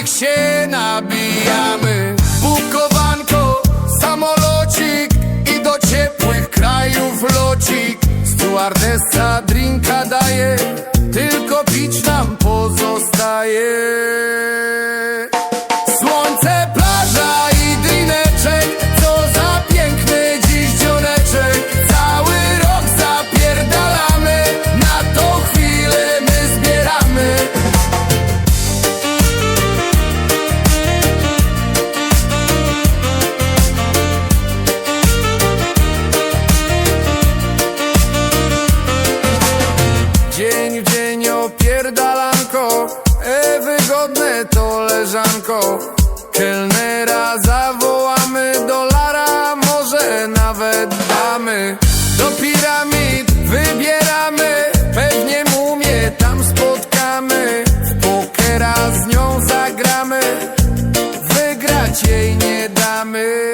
nich się nabijamy. Bukowanko, samolocik I do ciepłych krajów locik. Stewardessa drinka daje Tylko opierdalanko. E wygodne to leżanko. Kelnera zawołamy Dolara może nawet damy. Do piramid wybieramy Pewnie mumie tam spotkamy. W pokera z nią zagramy Wygrać jej nie damy